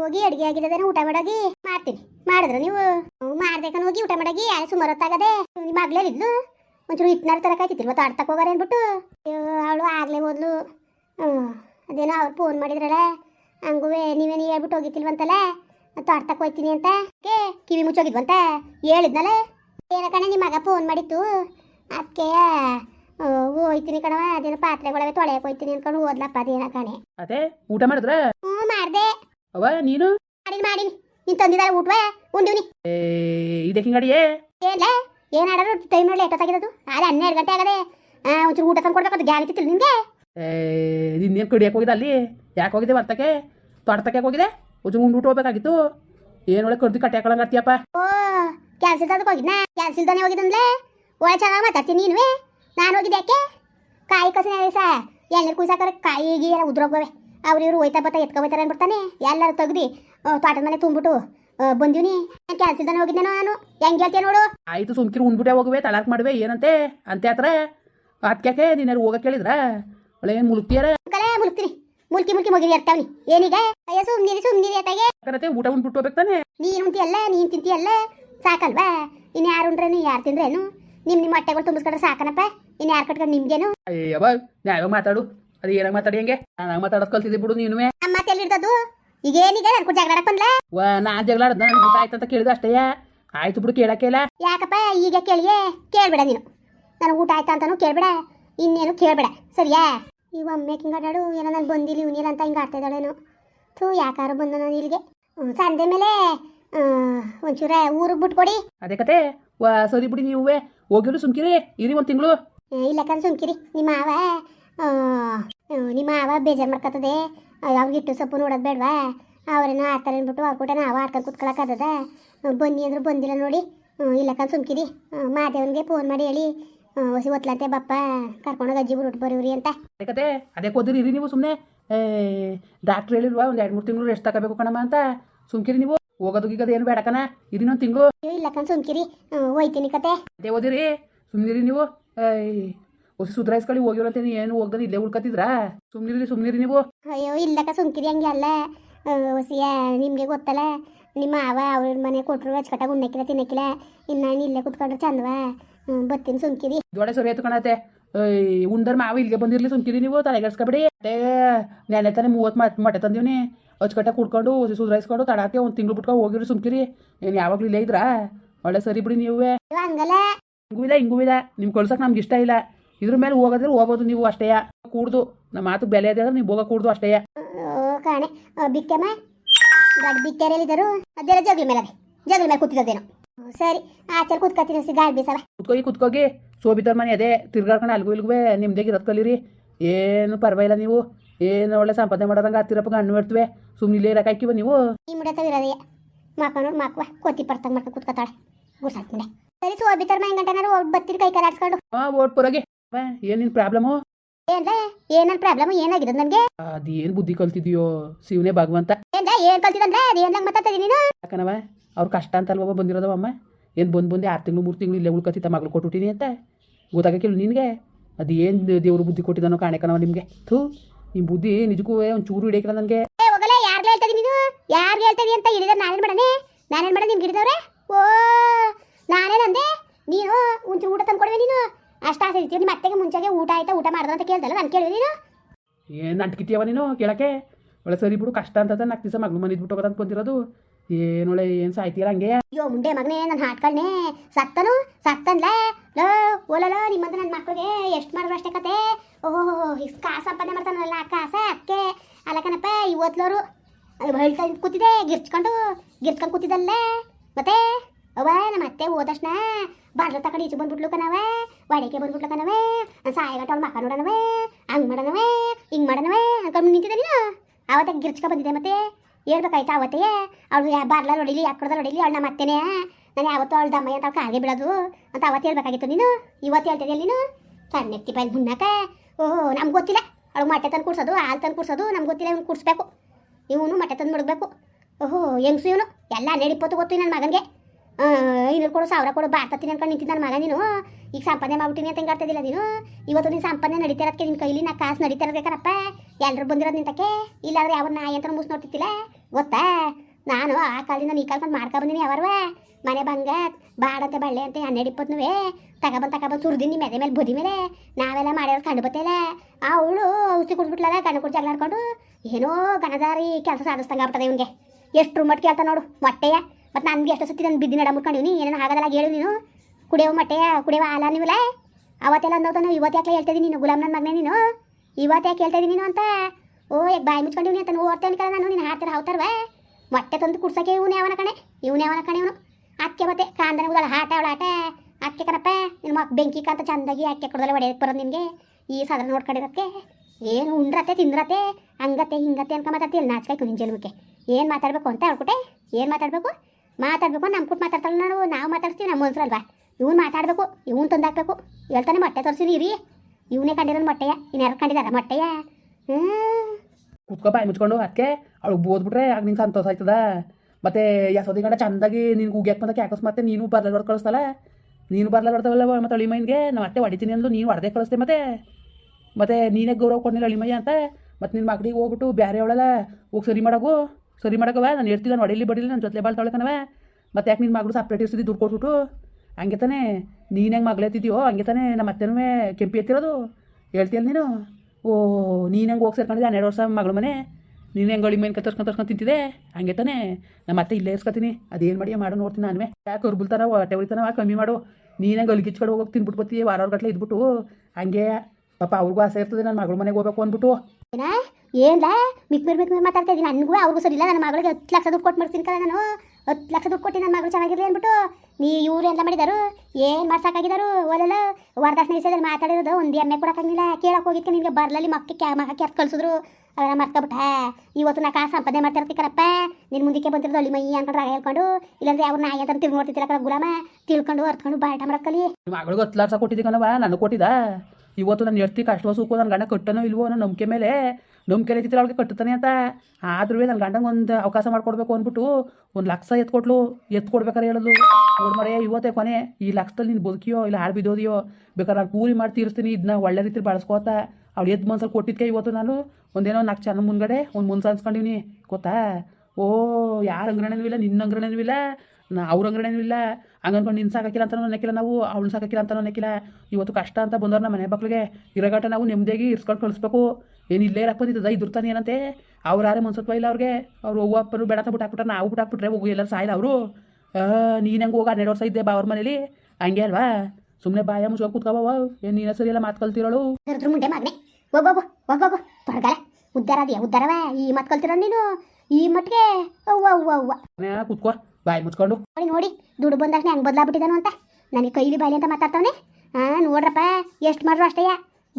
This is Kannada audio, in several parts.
ಹೋಗಿ ಅಡುಗೆ ಆಗಿರೋದನ್ನ ಊಟ ಮಾಡಾಗಿ ಮಾಡ್ತೀನಿ. ಮಾಡಿದ್ರು ನೀವು ಮಾಡ್ಬೇಕನ್ನ ಹೋಗಿ ಊಟ ಮಾಡಾಗಿ ಯಾರು ಸುಮಾರು ಹೊತ್ತಾಗದೆ ನಿಮ್ಮ ಆಗ್ಲೇ ಇದ್ಲು? ಒಂಚೂರು ಹಿಟ್ನಾರ ಮತ್ತೆ ಆಡ್ತಕ್ಕೆ ಹೋಗಾರ ಅಂದ್ಬಿಟ್ಟು? ಅವಳು ಆಗ್ಲೇ ಹೋದ್ಲು. ಹ್ಞೂ ಅದೇನೋ ಅವ್ರು ಫೋನ್ ಮಾಡಿದ್ರಲ್ಲ ಹಂಗೂ ನೀವೇನು ಹೇಳ್ಬಿಟ್ಟು ಹೋಗಿತ್ತಿಲ್ವಂತಲ್ಲ ತೋಟಕ್ಕೆ ಹೋಗ್ತೀನಿ ಅಂತ. ಕೇ ಕಿವಿ ಮುಚ್ಚೋಗಿದ್ವಂತ? ಹೇಳಿದ್ನಲ್ಲ ಏನ ಕಣ ನಿಮ್ಮ ಮಗ ಫೋನ್ ಮಾಡಿತ್ತು ಅದಕ್ಕೆ ಹೋಯ್ತೀನಿ ಕಣವ ಅದೇನೋ ಪಾತ್ರೆಗಳವೆ ತೊಳೆಯಕ್ಕೆ ಹೋಯ್ತೀನಿ ಅನ್ಕೊಂಡು ಓದ್ಲಪ್ಪ ಅದೇನ ಕಣೆ. ಅದೇ ಊಟ ಮಾಡಿದ್ರೆ? ಹ್ಞೂ ಮಾಡ್ದೆ. ಅವ ನೀನು? ಮಾಡಿನಿ ಮಾಡಿನಿ. ನೀನು ತಂದಿದಾರ ಊಟವ ಉಂಡಿವ್ನಿ. ಏ ಇದಕ್ಕೆ ಹಿಂಗಡಿಯೇ ಏನ್ಲ ಏನು ಆಡೋದು ಟೈಮ್ ನಾಳೆ ಹನ್ನೆರಡು ಗಂಟೆ ಆಗದೆ ಆ, ಒಂಚೂರು ಊಟ ತಂದು ಕೊಡ್ಬೇಕಂತ ಗ್ಯಾಗ್ ಇತ್ತಿಲ್ಲ ನಿನಗೆ? ಏ ಇನ್ನೇನು ಕಡಿಯಕ್ಕೆ ಹೋಗಿದೆ ಅಲ್ಲಿ? ಯಾಕೆ ಹೋಗಿದೆ ತೋಟಕ್ಕೆ ಹೋಗಿದೆ ಉಂಡು ಊಟ ಹೋಗ್ಬೇಕಾಗಿತ್ತು. ಏನೊಳೆ ಕರ್ದು ಕಟ್ಟಿ ಹಾಕೊಳಂಗತ್ತೀಯಪ್ಪ ಓ ಹೋಗಿದ್ನ? ಹೋಗಿದ್ದಂದ್ಲೆ ಒಳ್ಳೆ ಚೆನ್ನಾಗಿ ಮಾತಾಡ್ತೀನಿ ನೀನು ನಾನು ಹೋಗಿದ್ದೆ ಯಾಕೆ? ಕಾಯಿ ಕಸಿನ ಸಾ ಎಳ್ನೀರು ಕುಯ್ಸಾಕರೆ ಕಾಯಿಗೆ ಎಲ್ಲ ಉದ್ರೋಗ್ತವೆ ಅವ್ರು ಇವ್ರು ಹೋಯ್ತಾ ಬತ್ತಾ ಎತ್ಕೊಬೋಯ್ತಾರೆ ಅನ್ಬಿಡ್ತಾನೆ. ಎಲ್ಲರೂ ತೆಗ್ದು ತೋಟದ ಮನೆ ತುಂಬಿಟ್ಟು ಬಂದೀನಿ ನಾನು ಹೋಗಿದ್ದೇನೋ ನಾನು ಹೆಂಗ್ ಹೇಳ್ತೀಯ ನೋಡು. ಆಯ್ತು ಸುಮ್ಕಿರು ಉಂಡ್ಬಿಟ್ಟೆ ಹೋಗುವೆ ತಲಾಕ್ ಮಾಡುವೆ ಏನಂತೆ? ಅಂತೆ ಹತ್ರ ಅದಕ್ಕೆ ನೀನು ಹೋಗಕ್ಕೆ ಹೇಳಿದ್ರ? ಒಳ್ಳೆ ಏನು ಮುಳುಕ್ತಿಯಾರ ಕಲೆ ಮುಲ್ಕ್ತೀನಿ ಮುಲ್ಕಿ ಮುಲ್ಕಿ ಮಗಿರಿ ಇರ್ತಾವ್ನಿ ಏನೀಗ? ಅಯ್ಯ ಸುಮ್ನಿರಿ ಸುಮ್ನಿರಿ ಅತ್ತಾಗೆ. ಕರತೆ ಊಟ ಉಂಡ್ಬಿಟ್ಟು ಹೋಗ್ಬೇಕು ತಾನೆ? ನೀನು ಉಂಟಿಯಲ್ಲ ನೀನು ತಿಂತೀಯಲ್ಲ? ಸಾಕಲ್ವಾ? ಇನ್ನು ಯಾರು ಉಂಡ್ರೇನು ಯಾರು ತಿಂದ್ರೇನು? ನಿಮ್ಮ ನಿಮ್ಮ ಹೊಟ್ಟೆಗಳು ತುಂಬಿಸ್ಕೊಂಡ್ರೆ ಸಾಕನಪ್ಪ. ಇನ್ನು ಯಾರು ಕಟ್ಕೊಂಡು ನಿಮ್ಗೇನು? ಅಯ್ಯವ ನ್ಯಾಯವಾಗಿ ಮಾತಾಡು. ಅದು ಏನಾಗ ಮಾತಾಡಿ ಹೆಂಗೆ? ನಾನು ಮಾತಾಡೋದು ಕಲ್ತಿದ್ದೆ ಬಿಡು ನೀನು ನಮ್ಮ ಈಗ ಏನೀಗ ನನ್ಕು ಜಗಳ ಬಂದ್ಲ? ವಾ ನಾನು ಜಗಳಾಡ್ದ ನನಗೆ ಅಂತ ಕೇಳಿದ ಅಷ್ಟೇ. ಆಯ್ತು ಬಿಡು ಕೇಳಕ್ಕೆ ಯಾಕಪ್ಪ ಈಗ ಕೇಳಿಯೇ? ಕೇಳ್ಬೇಡ ನೀನು. ನಾನು ಊಟ ಆಯ್ತಾ ಅಂತಾನು ಕೇಳ್ಬೇಡ. ಇನ್ನೇನು ಕೇಳ್ಬೇಡ. ಸರಿಯಾ? ಈ ಒಮ್ಮೆ ಹಿಂಗಾಡಾಡು ಏನೋ ನಾನು ಬಂದಿಲ್ಲ ಇವನಿಲ್ಲ ಅಂತ ಹಿಂಗ ಆಡ್ತಾ ಇದ್ದಾಳೇನು. ಥೂ ಯಾಕಾರು ಬಂದ ನಾನು ಇಲ್ಲಿಗೆ. ಹ್ಮ್, ಸಂಜೆ ಮೇಲೆ ಆ, ಒಂಚೂರ ಊರಿಗೆ ಬಿಟ್ಕೊಡಿ. ಅದೇ ಕತೆ. ವಾ ಸರಿ ಬಿಡಿ ನೀವೇ ಹೋಗಿರು ಸುಮ್ಕಿರಿ ಇರಿ ಒಂದು ತಿಂಗಳು. ಏ, ಇಲ್ಲ ಕಣ್ ಸುಮ್ಕಿರಿ. ನಿಮ್ಮ ಮಾವ ನಿಮ್ಮ ಅವ ಬೇಜಾರು ಮಾಡ್ಕತ್ತದೆ ಅವ್ರಿಗೆ ಇಟ್ಟು ಸೊಪ್ಪು ನೋಡೋದು ಬೇಡವಾ? ಅವ್ರೇನೋ ಆಡ್ತಾರೆ ಅಂದ್ಬಿಟ್ಟು ಅವ್ರ ಕೂಟನ ನಾವು ಆಡ್ಕೊಂಡು ಕುತ್ಕೊಳಕ್ಕದ ಬನ್ನಿ ಅಂದ್ರು ಬಂದಿಲ್ಲ ನೋಡಿ. ಇಲ್ಲ ಕಣ್ ಸುಮ್ಕಿರಿ. ಮಾದೇವನಿಗೆ ಫೋನ್ ಮಾಡಿ ಹೇಳಿ. ಆ, ಹೊಸಿ ಒತ್ಲಂತೆ ಬಪ್ಪ. ಕರ್ಕೊಂಡೋಗಿ ಅಜ್ಜಿ ಬಿಟ್ಟು ಬರೀವ್ರಿ ಅಂತ. ಅದಕ್ಕೆ ಅದೇ ಕೊದ್ದಿರಿ ಇರಿ ನೀವು ಸುಮ್ಮನೆ ಡಾಕ್ಟ್ರ್ ಹೇಳಿಲ್ವಾ? ಒಂದು ಎರಡು ಮೂರು ತಿಂಗಳು ರೆಸ್ಟ್ ತಗೋಬೇಕು ಕಣಮ್ಮ ಅಂತ. ಸುಮ್ಕಿರಿ ನೀವು. ಹೋಗೋದು ಗೀಗೋದು ಏನು ಬೇಡ ಕಣ. ಇನ್ನೊಂದು ತಿಂಗಳು. ಇಲ್ಲ ಕಣ್ ಸುಮ್ಕಿರಿ. ಹೋಯ್ತೀನಿ ಕತೆ. ಅದೇ ಓದಿರಿ. ಸುಮ್ಮನಿರಿ ನೀವು. ಹೊಸಿ ಸುಧಾರಿಸ್ಕೊಳ್ಳಿ ಹೋಗಿರೋಂತ ಏನು ಹೋಗದ ಇಲ್ಲೇ ಉಳ್ಕತ್ತಿದ್ರಾ ಸುಮ್ನಿರಿ ಸುಮ್ನಿರಿ ನೀವು ಅಯ್ಯೋ ಇಲ್ಲಕ್ಕ ಸುಮ್ಕಿರಿ ಹಂಗೆ ಅಲ್ಲ ಆ, ಹೊಸಿಯ ನಿಮಗೆ ಗೊತ್ತಲ್ಲ ನಿಮ್ಮ ಅವ ಅವ್ರ ಮನೆ ಕೊಟ್ಟರು ಅಚ್ಚಕಟ ಉಣ್ಣಕ್ಕಿಲ್ಲ ತಿನ್ನಕ್ಕಿಲ್ಲ ಇನ್ನ ನಾನು ಇಲ್ಲೇ ಕುತ್ಕೊಂಡ್ರೆ ಚಂದವಾ ಬತ್ತಿನ ಸುಮ್ಕಿರಿ ದೊಡ್ಡ ಸರಿ ಆಯ್ತು ಕಣತೆ ಏಯ್ ಉಂದರ್ ಮಾವ ಇಲ್ಲಿಗೆ ಬಂದಿರ್ಲಿ ಸುಮ್ಕಿರಿ ನೀವು ತಲೆಗೆಡ್ಸ್ಕೊಬೇಡಿ ಅದೇ ನೆನೆ ತಾನೆ ಮೂವತ್ತು ಮಟ್ ಮೊಟ್ಟೆ ತಂದೀವ್ನಿ ಅಚ್ಚುಕಟ್ಟ ಕುಡ್ಕೊಂಡು ಹೊಸಿ ಸುಧಾರಿಸ್ಕೊಂಡು ತಡಾಕೆ ಒಂದು ತಿಂಗಳು ಬಿಟ್ಕೊಂಡು ಹೋಗಿರಿ ಸುಮ್ಕಿರಿ ಏನು ಯಾವಾಗಲೂ ಇಲ್ಲೇ ಇದ್ರಾ ಒಳ್ಳೆ ಸರಿ ಬಿಡಿ ನೀವೇ ಹಂಗಲ್ಲ ಹಿಂಗೂ ಇಲ್ಲ ಹಿಂಗೂ ಇಲ್ಲ ನಿಮ್ಗೆ ಕಳ್ಸಕ್ಕೆ ನಮ್ಗೆ ಇಷ್ಟ ಇಲ್ಲ ಇದ್ರ ಮೇಲೆ ಹೋಗೋದ್ರೆ ಹೋಗ್ಬೋದು ನೀವು ಅಷ್ಟೇ. ಕೂಡ್ದು ನಮ್ಮ ಮಾತು ಬೆಲೆ ಇದೆ ಅಂದ್ರೆ ನೀವು ಹೋಗ ಕೂಡ್ದು ಅಷ್ಟೇ. ಓ ಕಾಣೆ ಆ, ಬಿಕ್ಕಮ್ಮ? ದೊಡ್ಡ ಬಿಕ್ಕಾರೆ ಎಲ್ಲಿದ್ದರು? ಅದೆಲ್ಲ ಜಗಳ ಮೇಲೆ ಅದೇ. ಜಗಳ ಮೇಲೆ ಕೂತಿದ್ದೇನೋ ಸರಿ ಆಚೆ ಕೂತ್ಕೊತೀನಿ ಗಾಳಿ ಬೀಸವ ಕುತ್ಕೋಗಿ ಕುತ್ಕೋಗಿ. ಸೋಬಿತರ ಮನೆ ಅದೇ ತಿರ್ಗಾಡ್ಕೊಂಡು ಅಲ್ಗೂ ಇಲ್ಗುವೆ ನಿಮ್ದೇ ಇರೋದು ಕಲೀರಿ. ಏನು ಪರವಾಗಿಲ್ಲ ನೀವು. ಏನು ಒಳ್ಳೆ ಸಂಪಾದನೆ ಮಾಡೋದಂಗ ಹತ್ತಿರಪ್ಪ ಗಣ್ಣು ಇರ್ತವೆ ಸುಮ್ಮನೆ ಇಲ್ಲೇ ಇರಕ್ಕಾಕಿವ ನೀವು. ಈ ಮುಡತವ ಇರೋದೇ ಮಕ್ಕ ನೋಡಿ ಮಕ್ಕವ ಕೊತ್ತಿ ಪಡ್ತಂಗೆ ಮಾಡ್ಕೊಂಡು ಕೂತ್ಕೊತಾಳೆ. ಗುರ್ಸಾಕ್ ಮುಂಡೆ ಸರಿ ಸೋಬಿತರ ಮನೆ ಗಂಟನಾರು ಹೋಗಿ ಬರ್ತೀರಿ ಕೈ ಕಲಾಡ್ಸ್ಕೊಂಡು ಆಡ್ಸ್ಕೊಂಡು ಹಾಂ ಓಟ್ ಪುರಗೆ. ಏನು ನಿನ್ನ ಪ್ರಾಬ್ಲಮು ಏನ್ಲ ಏನನ್ ಪ್ರಾಬ್ಲಮ್ ಏನಾಗಿದೆ ನನಗೆ? ಅದೇನು ಬುದ್ಧಿ ಕಲ್ತಿದ್ಯೋ ಶಿವನೇ ಭಗವಂತ? ಏನ್ಲ ಏನ್ ಕಲ್ತಿದಂದ್ರೆ ಅದು ಏನ್ಲಂಗ್ ಮಾತಾಡ್ತಿದ್ದೀನಿ ನೀನು? ಯಾಕನವ ಅವ್ರು ಕಷ್ಟ ಅಂತ ಅಲ್ವ ಬಂದಿರೋದವಮ್ಮ ಏನು ಬಂದು ಬಂದು ಆರು ತಿಂಗಳು ಮೂರು ತಿಂಗಳು ಇಲ್ಲೇ ಉಳ್ಕತ್ತಿತ್ತ ಮಗಳು ಕೊಟ್ಬಿಟ್ಟಿನಿ ಅಂತ? ಗೊತ್ತಾಗಕ್ಕಿಲ್ಲ ನಿನಗೆ? ಅದೇನು ದೇವ್ರು ಬುದ್ಧಿ ಕೊಟ್ಟಿದ್ದಾನೋ ಕಾಣಕನವ ನಿಮಗೆ? ಥೂ ನಿಮ್ಮ ಬುದ್ಧಿ ನಿಜಕ್ಕೂ ಒಂದು ಚೂರು ಹಿಡಿಯಕ್ಕಿಲ್ಲ ನನಗೆ? ಏ ಹೋಗಲ್ಲ ಯಾರ್ಗೆ ಹೇಳ್ತಾ ನೀನು? ಯಾರ್ಗೆ ಹೇಳ್ತಾ ಅಂತ ಹಿಡಿದ್ರೆ ನಾನೇನ್ ಮಾಡನೆ ನಾನೇನ್ ಮಾಡ ನಿಮ್ಗೆ ಹಿಡಿದವ್ರೆ? ಓ ನಾನೇನಂದೆ? ನೀನು ಒಂಚೂರು ಊಟ ತಂದ್ಕೊಡ್ವೆ ನೀನು? ಅಷ್ಟ ಆಸೆ ಇರ್ತೀವಿ. ನಿಮ್ಮ ಅತ್ತೆಗೆ ಮುಂಚೆಗೆ ಊಟ ಆಯ್ತಾ ಊಟ ಮಾಡ್ದ ಅಂತ ಕೇಳ್ದಲ್ಲ ನಾನು ಕೇಳಿದೆ ನೀನು. ಏನು ಅಂಟ್ಕಿತೀಯವ ನೀನು ಕೇಳಕ್ಕೆ? ಒಳ್ಳೆ ಸರಿ ಬಿಡು ಕಷ್ಟ ಅಂತ ನಾಲ್ಕು ದಿವಸ ಮಗ್ನ ಮನೆ ಬಿಟ್ಟು ಹೋಗೋದಂತ ಬಂದಿರೋದು ಏನೊಳ್ಳೆ ಏನು ಸಾಯ್ತೀರ ಹಂಗೆ? ಅಯ್ಯೋ ಮುಂಡೆ ಮಗನೇ ನನ್ನ ಹಾಟ್ಕಳ್ನೆ ಸತ್ತನು ಸತ್ತನ್ಲೇ. ಲೋ ಓಲಲೋ ನಿಮ್ಮಂತ ನನ್ನ ಮಕ್ಕಳಿಗೆ ಎಷ್ಟು ಮಾಡಿದ್ರು ಅಷ್ಟೇ ಕತೆ. ಓಹೋ ಇಷ್ಟು ಕಾಸ ಸಂಪಾದನೆ ಮಾಡ್ತಾನಲ್ಲ ಕಾಸ ಅದಕ್ಕೆ ಅಲ್ಲಕನಪ್ಪ ಇವತ್ತಲೋರು ಹೇಳ್ತಾ ಕೂತಿದೆ ಗಿರ್ಚ್ಕೊಂಡು ಗಿರ್ಚ್ಕೊಂಡು ಕೂತಿದ್ದಲ್ಲೇ. ಮತ್ತೆ? ಅವ್ವ ನಮ್ಮ ಅತ್ತೆ ಹೋದಷ್ಟನ ಬಾಡ್ಲ ತಕೊಂಡು ಈಚು ಬಂದ್ಬಿಟ್ಲು ಕಣವೆ ವಾಡಿಕೆ ಬಂದ್ಬಿಟ್ಲು ಕಣವೆ ಸಾಯಿಗಟ್ಟ ಅವ್ಳು ಮಕ್ಕ ನೋಡನವ ಹಂಗ್ ಮಾಡನವ ಹಿಂಗ್ ಮಾಡನವೆ ಅಂತ ನಿಂತಿದ್ದಲ್ಲ ನೀನು ಆವತ್ತ ಗಿರ್ಚ್ಕ ಬಂದಿದೆ ಮತ್ತೆ. ಹೇಳ್ಬೇಕಾಯ್ತು ಅವತ್ತೇ, ಅವಳು ಯಾ ಬಾರ್ಲ ಹೊಡಿಲಿ ಯಾಕಡ್ದ ಹೊಡಿಲಿ, ಅವಳು ನಮ್ಮ ಅತ್ತೆನೇ. ನಾನು ಯಾವತ್ತು ಅವಳು ದಮ್ಮ ಅಂತ ಅವ್ಳು ಕಾಗೆ ಬಿಡೋದು ಅಂತ ಅವತ್ತು ಹೇಳ್ಬೇಕಾಗಿತ್ತು ನೀನು. ಇವತ್ತು ಹೇಳ್ತಿದ್ದೆ ನೀನು? ಸಣ್ಣಕ್ಕಿ ಪೈ ಮುನ್ನಕ ಓಹೋ, ನಮ್ಗೆ ಗೊತ್ತಿಲ್ಲ. ಅವಳು ಮೊಟ್ಟೆ ತಂದು ಕುಡ್ಸೋದು, ಹಾಲು ತಂದು ಕುಡ್ಸೋದು, ನಮ್ಗೆ ಗೊತ್ತಿಲ್ಲ ಇವ್ನು ಕುಡಿಸ್ಬೇಕು. ಇವನು ಮೊಟ್ಟೆ ತಂದು ಮಡಗಬೇಕು. ಓಹೋ, ಹೆಂಗ್ಸು ಇವನು? ಎಲ್ಲ ನೆಡಿಪತ್ತು ಗೊತ್ತು ನನ್ನ ಮಗನಿಗೆ. ಐನೂರು ಕೊಡು, ಸಾವಿರ ಕೊಡು ಬಾರ್ತತ್ತೀನಿ ಅನ್ಕೊಂಡು ನಿಂತಿದ್ದ ನನ್ನ ಮಗ ನೀನು. ಈಗ ಸಂಪಾದನೆ ಮಾಡ್ಬಿಟ್ಟಿನಿ ಅಂತ ಹಿಂಗೆ ನೀನು. ಇವತ್ತು ನೀನು ಸಂಪಾದನೆ ನಡೀತಿರೋದಕ್ಕೆ ನಿನ್ನ ಕೈಲಿ ನಾ ಕಾಸು ನಡೀತಿರೋದಕ್ಕನಪ್ಪ ಎಲ್ಲರೂ ಬಂದಿರೋದು ನಿಂತಕ್ಕೆ. ಇಲ್ಲಾಂದ್ರೆ ಯಾವ ನಾಯಿ ಅಂತ ಮುಸ್ ನೋಡ್ತಿತ್ತಿಲ್ಲ ಗೊತ್ತಾ? ನಾನು ಆ ಕಾಲದಿಂದ ನೀ ಕಾಲ್ಕೊಂಡು ಮಾಡ್ಕೊ ಬಂದಿನಿ ಅವರ್ವ ಮನೆ ಬಂಗ ಬಾಡತ್ತೆ ಬಳ್ಳೆ ಅಂತ, ಹನ್ನೆರಡು ಇಪ್ಪತ್ತುನುವೆ ತಗೊಬಂದು ತಗೊಬಂದು ಸುರಿದಿನಿ ಮೆದೆ ಮೇಲೆ ಬುದಿ ಮೇಲೆ. ನಾವೆಲ್ಲ ಮಾಡ್ಯಾರ ಕಂಡು ಬತ್ತಿಲ್ಲ ಅವಳು ಔಷಧಿ ಕುಡ್ಬಿಟ್ಲಲ್ಲ ಕಣ್ಣು ಕುಡ್ ಜಗಳ ಏನೋ ಗಣದಾರಿ ಕೆಲಸ ಸಾಧಿಸ್ದಂಗೆ ಆಗ್ಬಿಟ್ಟದೆ ಇವನಿಗೆ. ಎಷ್ಟು ಮಟ್ಟು ಕೇಳ್ತಾ ನೋಡು, ಮೊಟ್ಟೆಯ. ಮತ್ತು ನನಗೆ ಎಷ್ಟೋ ಸತ್ತಿ ನಾನು ಬಿದ್ದಿ ನಡ ನೀನು ಏನೇನು ಆಗೋದಲ್ಲ ಹೇಳು ನೀನು. ಕುಡಿಯೋ ಮಟ್ಟೆ, ಕುಡಿಯೋ ಹಾಲ ನೀವಲ್ಲ ಅವತ್ತೆಲ್ಲ ಅಂದೋತಾನು ಇವತ್ತು ಯಾಕೆ ಹೇಳ್ತಾ ಇದೀನಿ ನೀನು, ಗುಲಾಮ್ ನನ್ನ ಮಗನೇ ನೀನು? ಇವತ್ತು ಯಾಕೆ ಹೇಳ್ತಾ ಇದೀನಿ ನೀನು ಅಂತ? ಓ, ಯಾಕೆ ಬಾಯಿ ಮುಚ್ಕೊಂಡಿವ್ನಿ ಅಂತ ಓದ್ತೇನೆ ಕಣ ನಾನು, ನೀನು ಹಾಡ್ತಾರೆ ಹಾವ್ತಾರವ. ಮೊಟ್ಟೆ ತಂದು ಕುಡ್ಸೋಕೆ ಇವನು ಯಾವನ ಕಣೆ, ಇವನು ಯಾವನ ಕಣೆ ಇವನು. ಅಕ್ಕೆ ಮತ್ತೆ ಕಾಂದನ ಉದಲ್ಲ ಹಾಟ, ಅವಳ ಆಟ ಅಕ್ಕೆ ಕಣಪ್ಪ ನಿನ್ನ ಮಕ್ ಬೆಂಕಿ ಕಾಂತ ಚಂದಾಗಿ ಅಕ್ಕೆ ಕೊಡದಲ್ಲ ಒಡೆಯಕ್ಕೆ ಬರೋದು ನಿನಗೆ. ಈ ಸಾಧನ ನೋಡ್ಕೊಂಡಿರೋಕ್ಕೆ. ಏನು ಉಂಡ್ರತೆ ತಿಂದ್ರತೆ ಹಂಗತ್ತೆ, ಹಿಂಗತ್ತೆ ಅನ್ಕ ಇಲ್ಲಿ ನಾಚ್ಕಾಯ್ತು ನಿನ್ನ ಜನ್ಮಕ್ಕೆ ಏನು ಮಾತಾಡಬೇಕು ಅಂತ ಹೇಳ್ಕೊಟ್ಟೆ, ಏನು ಮಾತಾಡಬೇಕು? ಮಾತಾಡಬೇಕು ನಮ್ಮ ಕುಟ್ ಮಾತಾಡ್ತಾಳೆ ನಾವು ನಾವು ಮಾತಾಡ್ತೀವಿ ನಮ್ಮ ಮನ್ಸರಲ್ವಾ ಇವ್ನು ಮಾತಾಡಬೇಕು, ಇವ್ನು ತಂದಾಕಬೇಕು ಹೇಳ್ತಾನೆ, ಮೊಟ್ಟೆ ತೋರಿಸಿರಿ ಇರಿ. ಇವನೇ ಕಂಡಿರೋದು ಮೊಟ್ಟೆಯ ಇನ್ಯಾರು ಕಂಡಿದಾರ ಮೊಟ್ಟೆಯ? ಹ್ಞೂ ಕುತ್ಕೊ, ಬಾಯಿ ಮುಚ್ಕೊಂಡು ಅದಕ್ಕೆ ಅವಳು ಬೋದ್ಬಿಟ್ರೆ ಆಗ ನಿಂಗೆ ಸಂತೋಷ ಆಯ್ತದ? ಮತ್ತೆ ಯಸೋದಿ ಗಂಡ ಚಂದಾಗಿ ನಿನ್ಗೆ ಉಗ್ಯಾಕ್ ಬಂದಕ್ಕೆ ಮತ್ತೆ ನೀನು ಬರ್ಲ ಹೊಡ್ ಕಳಿಸ್ತಲ್ಲ ನೀನು ಬರ್ಲ ಹೊಡ್ತಾವಲ್ಲ ಮತ್ತೆ ಅಳಿಮೈನ್ಗೆ? ನಾವು ಮತ್ತೆ ಹೊಡಿತೀನಿ ಅಂದು ನೀನು ಹೊಡೆದೇ ಕಳಿಸ್ತೆ ಮತ್ತೆ? ಮತ್ತೆ ನೀನೇ ಗೌರವ ಕೊಡ್ನಿಲ್ಲ ಅಳಿಮಯ್ಯ ಅಂತ? ಮತ್ತೆ ನಿನ್ನ ಮಕ್ಳಿಗೆ ಹೋಗ್ಬಿಟ್ಟು ಬೇರೆ ಅವಳೆಲ್ಲ, ಹೋಗಿ ಸರಿ ಮಾಡೋಗು? ಸರಿ ಮಾಡೋಕವ ನಾನು ಹೇಳ್ತಿದ್ದೆ ನಾನು ಹೊಡಿಲಿ ಬಡಿಲಿ ನನ್ನ ಜೊತೆ ಬಾಳ ಕಣವ ಮತ್ತೆ ಯಾಕೆ ನಿನ್ನ ಮಗಳು ಸಪ್ರೇಟ್ ಇರ್ಸಿದ್ದು ದುಡ್ಡು ಕೊಟ್ಬಿಟ್ಟು? ಹಂಗೆ ತಾನೇ, ನೀನು ಹೆಂಗೆ ಮಗಳೇತಿದ್ಯೋ ಹಂಗೆ ತಾನೇ ನಮ್ಮ ಅತ್ತೆನೂ ಕೆಂಪಿ ಎತ್ತಿರೋದು. ಹೇಳ್ತೀಯಲ್ಲ ನೀನು? ಓ, ನೀನು ಹೆಂಗೆ ಹೋಗಿ ಸೇರ್ಕೊಂಡಿದ್ದೆ ಹನ್ನೆರಡು ವರ್ಷ ಮಗಳ ಮನೆ. ನೀನು ಹೆಂಗೆ ಅಳಿ ಮೇನ್ ಕತ್ತರ್ಸ್ಕೊಂಡು ತರ್ಸ್ಕೊಂಡು ತಿಂತಿದೆ ಹಂಗೆ ತಾನೇ. ನಮ್ಮ ಅತ್ತೆ ಇಲ್ಲೇ ಇರ್ಸ್ಕೊತೀನಿ. ಅದೇನು ಮಾಡಿ ಮಾಡೋ, ನೋಡ್ತೀನಿ ನಾನು ಯಾಕೆ ಕರ್ಬುಲ್ತಾನ ಹೊಟ್ಟೆ ಉಳಿತಾನ ಕಮ್ಮಿ ಮಾಡು? ನೀನು ಹೆಂಗೆ ಅಲ್ಗಿಚ್ಕಡೆ ಹೋಗೋಕೆ ತಿನ್ಬಿಟ್ಟು ಬರ್ತೀವಿ ವಾರ ಗಟ್ಟಲೆ ಇದ್ಬಿಟ್ಟು. ಹಂಗೆ ಪಾಪ ಅವ್ರಿಗೂ ಆಸೆ ಇರ್ತದೆ ನನ್ನ ಮಗಳ ಮನೆಗೆ ಹೋಗ್ಬೇಕು ಅಂದ್ಬಿಟ್ಟು. ಏನ? ಮೇಲೆ ಮಿಕ್ ಮೇಲೆ ಮಾತಾಡ್ತಾ ಇದ್ದೀನಿ ನನಗೂ ಅವ್ರಿಗೂ ಸರಿ ಇಲ್ಲ. ನನ್ನ ಮಗಳಿಗೆ ಹತ್ತು ಲಕ್ಷ ದುಡ್ಡು ಕೊಟ್ಟು ಮಾಡ್ತೀನಿ ಕಲ್ಲ ನಾನು. ಹತ್ತು ಲಕ್ಷ ದುಡ್ಡು ಕೊಟ್ಟು ನನ್ನ ಮಗಳು ಚೆನ್ನಾಗಿರಲಿ ಅಂದ್ಬಿಟ್ಟು ನೀ ಇವ್ರು ಎಲ್ಲ ಮಾಡಿದಾರು? ಏನು ಮಾಡ್ಸೋಕ್ಕಾಗಿದ್ದಾರು ಒಲೆಲ್ಲ ವರದಕ್ಷಿಣೆ ವಿಷಯದಲ್ಲಿ ಮಾತಾಡಿರೋದು. ಒಂದು ಎಮ್ಮೆ ಕೊಡೋಕ್ಕಾಗಿಲ್ಲ ಕೇಳಕ್ಕೆ ಹೋಗಿದ್ಕೆ ನಿನಗೆ ಬರಲಲ್ಲಿ ಮಕ್ಕಿ ಕ್ಯಾ ಮಗ ಕೆರ್ತ್ ಕಳ್ಸಿದ್ರು. ಅವರ ಮರ್ಕೊಬಿಟ್ಟ ಇವತ್ತು ನಾ ಕಾಸು ಸಂಪಾದನೆ ಕರಪ್ಪ ನಿನ್ನ ಮುಂದಕ್ಕೆ ಬಂದಿರೋದು ಅಲ್ಲಿ ಮೈ ಅನ್ಕೊಂಡು ರಾಗ ಹೇಳ್ಕೊಂಡು. ಇಲ್ಲಾಂದ್ರೆ ಅವ್ರು ನಾಯಿ ಅಂತ ತಿರ್ಗಿ ನೋಡ್ತಿರ್ತಿಲ್ಲ ಕರ ಗುಲಾಮ. ತಿಳ್ಕೊಂಡು ಅರ್ತ್ಕೊಂಡು ಬಾಟ ಮಾಡಕ್ಕಲಿ ನಿಮ್ಮ ಮಗಳಿಗೆ ಹತ್ತು ಲಕ್ಷ ಕೊಟ್ಟಿದ್ದೀನಿ ಕಣವ ನನಗೆ ಕೊಟ್ಟಿದ್ದ. ಇವತ್ತು ನನ್ನ ಎಡ್ತಿ ಕಷ್ಟವ ಸುಖ ನನ್ನ ಗಂಡ ಕಟ್ಟನೋ ಇಲ್ವೋ ಅನ್ನೋ ನಂಬಿಕೆ ಮೇಲೆ ನಂಬಿಕೆ ಐತಿಲ್ಲ ಅವಳಿಗೆ ಕಟ್ಟುತ್ತಾನೆ ಅಂತ. ಆದ್ರೂ ನನ್ನ ಗಂಡಂಗೆ ಒಂದು ಅವಕಾಶ ಮಾಡಿಕೊಡ್ಬೇಕು ಅಂದ್ಬಿಟ್ಟು ಒಂದು ಲಕ್ಷ ಎತ್ಕೊಟ್ಲು. ಎತ್ಕೊಡ್ಬೇಕಾರೆ ಹೇಳೋದು. ನೋಡ್ ಮರೆ, ಇವತ್ತೇ ಕೊನೆ. ಈ ಲಕ್ಷದಲ್ಲಿ ನೀನು ಬದುಕಿಯೋ ಇಲ್ಲ ಹಾಳು ಬಿದ್ದೋದಿಯೋ, ಬೇಕಾದ್ರೆ ನಾನು ಪೂರಿ ಮಾಡಿ ತೀರಿಸ್ತೀನಿ ಇದನ್ನ ಒಳ್ಳೆ ರೀತಿ ಬಳಸ್ಕೋತ. ಅವಳು ಎದ್ದು ಮನ್ಸಲ್ಲಿ ಕೊಟ್ಟಿದ್ಕೆ ಇವತ್ತು ನಾನು. ಒಂದೇನೋ ನಾಲ್ಕು ಚೆನ್ನ ಮುಂದ್ಗಡೆ, ಒಂದು ಮುನ್ಸ ಅನ್ಸ್ಕೊಂಡಿವ್ನಿ ಗೊತ್ತಾ? ಓ ಯಾರ ಅಂಗ್ರಣನೂ ಇಲ್ಲ ನಿನ್ನ ಅಂಗ್ರಣನೂ ಇಲ್ಲ ಅವ್ರ ಅಂಗರಣನೂ ಇಲ್ಲ. ಹಂಗನ್ಕೊಂಡು ನಿನ್ನ ಸಾಕಿಲ್ಲ ಅಂತ ನೆಕ್ಕಿಲ್ಲ ನಾವು ಅವ್ಳು ಸಾಕಿಲ್ಲ ಅಂತಲೂ ನೆಕ್ಕಿಲ್ಲ ಇವತ್ತು ಕಷ್ಟ ಅಂತ ಬಂದವ್ರು ನಮ್ಮ ಮನೆ ಮಕ್ಳಿಗೆ. ಇರೋಗಟ ನಾವು ನೆಮ್ಮದಿಯಾಗಿ ಇರ್ಸ್ಕೊಂಡು ಕಳಿಸ್ಬೇಕು. ಏನು ಇಲ್ಲೇ ಇರಕ್ಕೆ ಬಂದಿದ್ದದ ಇದ್ರತಾನೆ ಏನಂತೆ? ಅವ್ರು ಯಾರೇ ಮನ್ಸತ್ವ ಇಲ್ಲ ಅವ್ರಿಗೆ. ಅವ್ರು ಹೋಗು ಬೇಡ ಅಂತ ಬಿಟ್ಟಾಕ್ಬಿಟ್ರೆ ನಾವು ಬಿಟ್ಟಾಕ್ಬಿಟ್ರೆ ಹೋಗಿ ಎಲ್ಲರೂ ಸಾಯಿಲ್ಲ ಅವರು. ನೀನು ಹೆಂಗೆ ಹೋಗಿ ಹನ್ನೆರಡು ವರ್ಷ ಇದ್ದೆ ಬಾ ಅವ್ರ ಮನೇಲಿ. ಹಂಗೆ ಅಲ್ವಾ? ಸುಮ್ಮನೆ ಬಾಯ ಮುಚ್ಕೊಂಡು ಕೂತ್ಕೋಬವ ಏನು ನೀನು ಸರಿ ಎಲ್ಲ ಮಾತು ಕಲ್ತಿರೋಳು? ಮುಂದೆ ಮುಂಡೆ ಮಗನೆ ಹೋಗೋಗು ಹೋಗೋಗು ತೊಡಗಲ ಉದ್ದಾರ ಅದೆಯಾ? ಉದ್ದಾರವ? ಈ ಮಾತು ಕಲ್ತಿರೋ ನೀನು? ಈ ಮಟ್ಟಿಗೆ ಕೂತ್ಕೋ. ಬಾಯಿ ಮುಚ್ಕೊಂಡು. ನೋಡಿ ದುಡ್ಡು ಹೆಂಗ್ ಹೆಂಗೆ ಬದಲಾಗ್ಬಿಟ್ಟಿದ್ದಾನು ಅಂತ. ನನಗೆ ಕೈಲಿ ಬಾಯಿ ಅಂತ ಮಾತಾಡ್ತಾವನೆ. ಹಾಂ ನೋಡ್ರಪ್ಪ, ಎಷ್ಟು ಮಾಡ್ರು ಅಷ್ಟೇಯ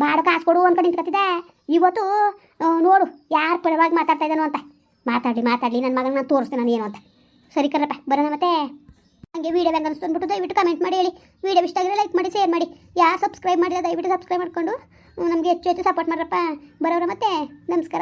ಬಾಡ ಕಾಸು ಕೊಡು ಅಂದ್ಕೊಂಡು ನಿಂತ್ಕೊತಿದ್ದೆ. ಇವತ್ತು ನೋಡು, ಯಾರು ಪರವಾಗಿ ಮಾತಾಡ್ತಾ ಇದ್ದಾನು ಅಂತ. ಮಾತಾಡಲಿ ಮಾತಾಡಲಿ ನನ್ನ ಮಗನ ನಾನು ತೋರಿಸ್ತೇನೆ ನಾನು ಏನು ಅಂತ. ಸರಿ ಕರ್ರಪ್ಪ, ಬರೋಣ ಮತ್ತೆ. ಹಂಗೆ ವೀಡಿಯೋ ಹೆಂಗೆ ಅನಿಸ್ತು ದಯವಿಟ್ಟು ಕಮೆಂಟ್ ಮಾಡಿ ಹೇಳಿ. ವೀಡಿಯೋ ಇಷ್ಟ ಆಗಿದ್ರೆ ಲೈಕ್ ಮಾಡಿ ಶೇರ್ ಮಾಡಿ. ಯಾರು ಸಬ್ಸ್ಕ್ರೈಬ್ ಮಾಡಿಲ್ಲ, ದಯವಿಟ್ಟು ಸಬ್ಸ್ಕ್ರೈಬ್ ಮಾಡಿಕೊಂಡು. ನಮಗೆ ಹೆಚ್ಚು ಹೆಚ್ಚು ಸಪೋರ್ಟ್ ಮಾಡ್ರಪ್ಪ. ಬರೋರ ಮತ್ತೆ. ನಮಸ್ಕಾರ.